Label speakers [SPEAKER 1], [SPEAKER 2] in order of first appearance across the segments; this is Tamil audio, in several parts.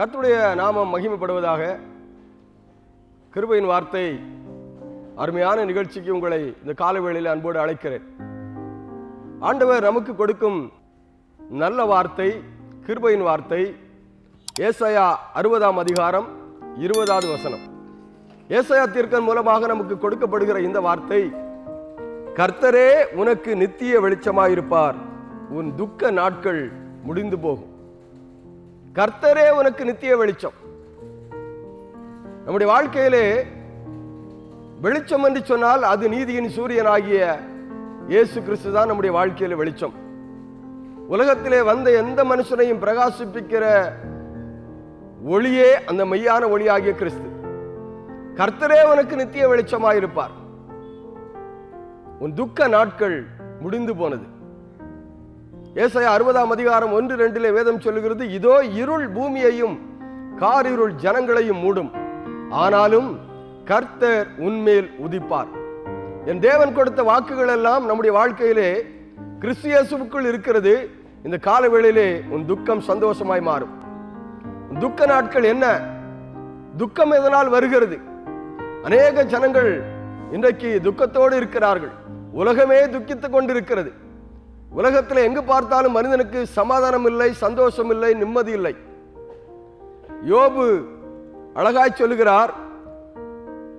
[SPEAKER 1] கர்த்துடைய நாமம் மகிமைப்படுவதாக கிருபையின் வார்த்தை அருமையான நிகழ்ச்சிக்கு உங்களை இந்த காலவேளையில் அன்போடு அழைக்கிறேன். ஆண்டவர் நமக்கு கொடுக்கும் நல்ல வார்த்தை கிருபையின் வார்த்தை ஏசையா அறுபதாம் அதிகாரம் இருபதாவது வசனம். ஏசையா தீர்க்கன் மூலமாக நமக்கு கொடுக்கப்படுகிற இந்த வார்த்தை கர்த்தரே உனக்கு நித்திய வெளிச்சமாயிருப்பார். உன் துக்க நாட்கள் முடிந்து போகும். கர்த்தரே உனக்கு நித்திய வெளிச்சம். நம்முடைய வாழ்க்கையிலே வெளிச்சம் என்று சொன்னால் அது நீதியின் சூரியனாகிய இயேசு கிறிஸ்து தான் நம்முடைய வாழ்க்கையில வெளிச்சம். உலகத்திலே வந்த எந்த மனுஷனையும் பிரகாசிப்பிக்கிற ஒளியே அந்த மெய்யான ஒளியாகிய கிறிஸ்து. கர்த்தரே உனக்கு நித்திய வெளிச்சமாயிருப்பார். உன் துக்க நாட்கள் முடிந்து போனது. ஏசாய அறுபதாம் அதிகாரம் ஒன்று ரெண்டிலே வேதம் சொல்லுகிறது இதோ இருள் பூமியையும் காரிருள் ஜனங்களையும் மூடும். ஆனாலும் கர்த்தர் உன்மேல் உதிப்பார். என் தேவன் கொடுத்த வாக்குகள் எல்லாம் நம்முடைய வாழ்க்கையிலே கிறிஸ்தியேசுக்குள் இருக்கிறது. இந்த காலவேளையிலே உன் துக்கம் சந்தோஷமாய் மாறும். துக்க நாட்கள் என்ன? துக்கம் எதனால் வருகிறது? அநேக ஜனங்கள் இன்றைக்கு துக்கத்தோடு இருக்கிறார்கள். உலகமே துக்கித்துக் கொண்டிருக்கிறது. உலகத்தில் எங்கு பார்த்தாலும் மனிதனுக்கு சமாதானம் இல்லை சந்தோஷம் இல்லை நிம்மதி இல்லை யோபு அழகாய் சொல்லுகிறார்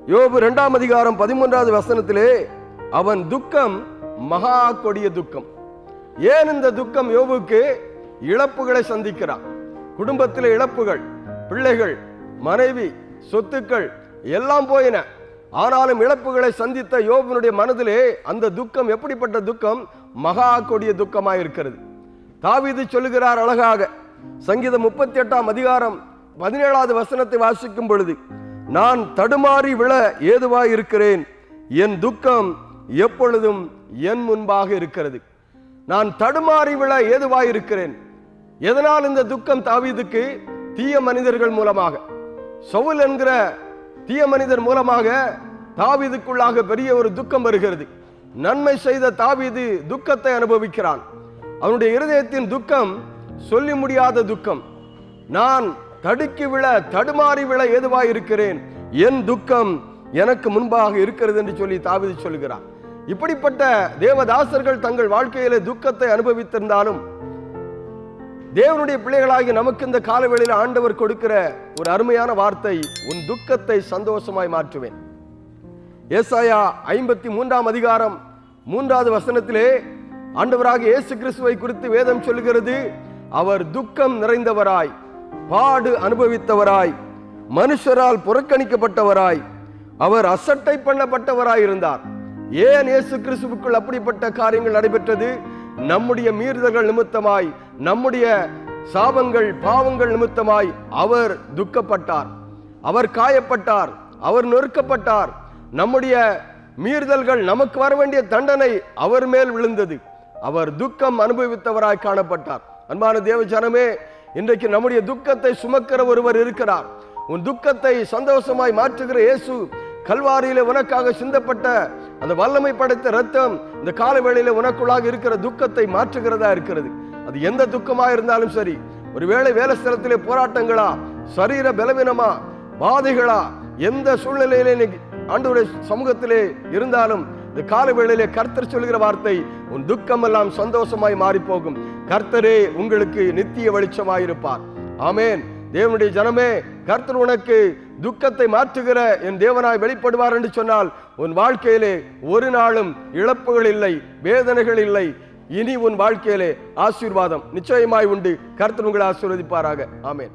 [SPEAKER 1] யோபு இரண்டாம் அதிகாரம் பதிமூன்றாவது வசனத்திலே அவன் துக்கம் மகா கொடிய துக்கம். ஏன் இந்த துக்கம் யோபுக்கு? இழப்புகளை சந்திக்கிறான். குடும்பத்தில் இழப்புகள் பிள்ளைகள் மனைவி சொத்துக்கள் எல்லாம் போயின. ஆனாலும் இழப்புகளை சந்தித்த யோபனுடைய மனதிலே அந்த துக்கம் எப்படிப்பட்ட துக்கம்? மகா கொடிய துக்கமாக இருக்கிறது தாவிது சொல்லுகிறார் அழகாக சங்கீதம் முப்பத்தி எட்டாம் அதிகாரம் பதினேழாவது வசனத்தை வாசிக்கும் பொழுது நான் தடுமாறி விழ ஏதுவாய் இருக்கிறேன் என் துக்கம் எப்பொழுதும் என் முன்பாக இருக்கிறது. நான் தடுமாறி விழ ஏதுவாய் இருக்கிறேன் எதனால் இந்த துக்கம் தாவீதுக்கு? தீய மனிதர்கள் மூலமாக. சவுல் என்கிற தீய மனிதர் மூலமாக தாவிதுக்குள்ளாக பெரிய ஒரு துக்கம் வருகிறது. நன்மை செய்த தாவீது துக்கத்தை அனுபவிக்கிறான். அவனுடைய இருதயத்தின் துக்கம் சொல்லி முடியாத துக்கம். நான் தடுக்கி விழ தடுமாறி விழ ஏதுவாய் இருக்கிறேன் என் துக்கம் எனக்கு முன்பாக இருக்கிறது என்று சொல்லி தாவீது சொல்கிறான். இப்படிப்பட்ட தேவதாசர்கள் தங்கள் வாழ்க்கையிலே துக்கத்தை அனுபவித்திருந்தாலும் தேவனுடைய பிள்ளைகளாகி நமக்கு இந்த காலவேளையில் ஆண்டவர் கொடுக்கிற ஒரு அருமையான வார்த்தை உன் துக்கத்தை சந்தோஷமாய் மாற்றுவேன். ஏசாயா ஐம்பத்தி மூன்றாம் அதிகாரம் மூன்றாவது வசனத்திலே ஆண்டவராக இயேசு கிறிஸ்துவை குறித்து வேதம் சொல்லுகிறது அவர் துக்கம் நிறைந்தவராய் பாடு அனுபவித்தவராய் மனுஷரால் புறக்கணிக்கப்பட்டவராய் அவர் அசட்டை பண்ணப்பட்டவராய் இருந்தார் ஏன் இயேசு கிறிஸ்துவுக்குள் அப்படிப்பட்ட காரியங்கள் நடைபெற்றது? நம்முடைய மீறுதல்கள் நிமித்தமாய் நம்முடைய சாபங்கள் பாவங்கள் நிமித்தமாய் அவர் துக்கப்பட்டார். அவர் காயப்பட்டார். அவர் நொறுக்கப்பட்டார். நம்முடைய மீறுதல்கள் நமக்கு வர வேண்டிய தண்டனை அவர் மேல் விழுந்தது. அவர் துக்கம் அனுபவித்தவராய் காணப்பட்டார். அன்பான தேவ இன்றைக்கு நம்முடைய துக்கத்தை சுமக்கிற ஒருவர் இருக்கிறார். உன் துக்கத்தை சந்தோஷமாய் மாற்றுகிற இயேசு கல்வாரியில உனக்காக சிந்தப்பட்ட அந்த வல்லமை படைத்த ரத்தம் இந்த காலவேளையில உனக்குள்ளாக இருக்கிற துக்கத்தை மாற்றுகிறதா இருக்கிறது. அது எந்த துக்கமா இருந்தாலும் சரி ஒருவேளை வேலை ஸ்தலத்திலே போராட்டங்களா சரீர பலவீனமா பாதைகளா எந்த சூழ்நிலையிலே நீ ஆண்டவருடைய சமூகத்திலே இருந்தாலும் இந்த காலவேளையிலே கர்த்தர் சொல்கிற வார்த்தை உன் துக்கம் எல்லாம் சந்தோஷமாய் மாறி போகும் கர்த்தரே உங்களுக்கு நித்திய வெளிச்சமாயிருப்பார். ஆமேன். தேவனுடைய ஜனமே கர்த்தர் உனக்கு துக்கத்தை மாற்றுகிற என் தேவனாய் வெளிப்படுவார் என்று சொன்னால் உன் வாழ்க்கையிலே ஒரு நாளும் இழப்புகள் இல்லை வேதனைகள் இல்லை. இனி உன் வாழ்க்கையிலே ஆசீர்வாதம் நிச்சயமாய் உண்டு. கர்த்தர் உங்களை ஆசீர்வதிப்பாராக. ஆமேன்.